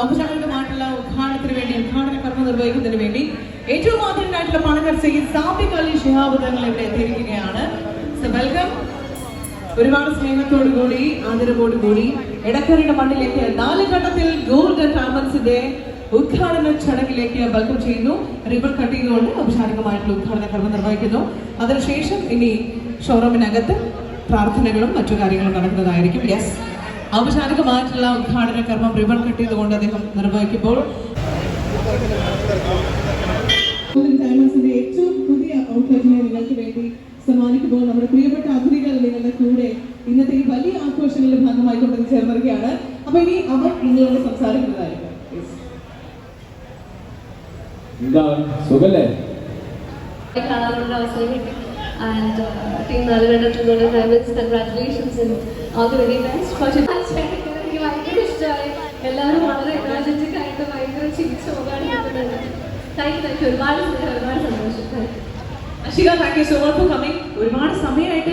ഔപചാരികമായിട്ടുള്ള ഉദ്ഘാടനത്തിന് വേണ്ടി ഉദ്ഘാടന കർമ്മം നിർവഹിക്കുന്നതിന് വേണ്ടി ഏറ്റവും ആദ്യമായിട്ടുള്ള പണകർച്ചയിൽ സാബിക് അലി ഷിഹാബ് തങ്ങൾ ഇവിടെ എത്തിയിരിക്കുകയാണ്. വെൽക്കം ഒരുപാട് സ്നേഹത്തോടു കൂടി ആദരവോടു കൂടി എടക്കരയുടെ മണ്ണിലേക്ക് നാല് ഘട്ടത്തിൽ ഡയമണ്ട്സിന്റെ ഉദ്ഘാടന ചടങ്ങിലേക്ക് വെൽക്കം ചെയ്യുന്നു. റിബൺ കട്ട് ചെയ്തുകൊണ്ട് ഔപചാരികമായിട്ടുള്ള ഉദ്ഘാടന കർമ്മം നിർവഹിക്കുന്നു. അതിനുശേഷം ഇനി ഷോറൂമിനകത്ത് പ്രാർത്ഥനകളും മറ്റു കാര്യങ്ങളും നടക്കുന്നതായിരിക്കും. യെസ് ഔപചാരികമായിട്ടുള്ള ഉദ്ഘാടന കർമ്മം റിബൺ കെട്ടിയതുകൊണ്ട് അദ്ദേഹം നിർവഹിക്കുമ്പോൾ ഏറ്റവും പുതിയ ഔട്ട്ലെറ്റിനെ നിങ്ങൾക്ക് വേണ്ടി സമ്മാനിക്കുമ്പോൾ നമ്മുടെ പ്രിയപ്പെട്ട അതിഥികൾ നിങ്ങളുടെ കൂടെ ഇന്നത്തെ ഈ വലിയ ആഘോഷങ്ങളുടെ ഭാഗമായി കൊണ്ട് ചേർന്നിരിക്കുകയാണ്. അപ്പൊ ഇനി അവർ നിങ്ങളോട് സംസാരിക്കുന്നതായിരിക്കും. Yes. എന്താ? സുഖല്ലേ? കാണാനുള്ള അവസരം കിട്ടി. ആൻഡ് ടീം നാല് കണ്ടിട്ടുള്ള diamonds congratulations and all the very best പക്ഷേ എനിക്ക് ഭയങ്കര ഇഷ്ടമായി എല്ലാവരും വളരെ എനർജറ്റിക് ആയിട്ട് ഭയങ്കര ചിരിച്ച് പോകാൻ താങ്ക് യു താങ്ക് യു ഒരുപാട് സ്നേഹം ഒരുപാട് സന്തോഷം. Ashika thank you so much for coming ഒരുപാട് സമയമായിട്ട്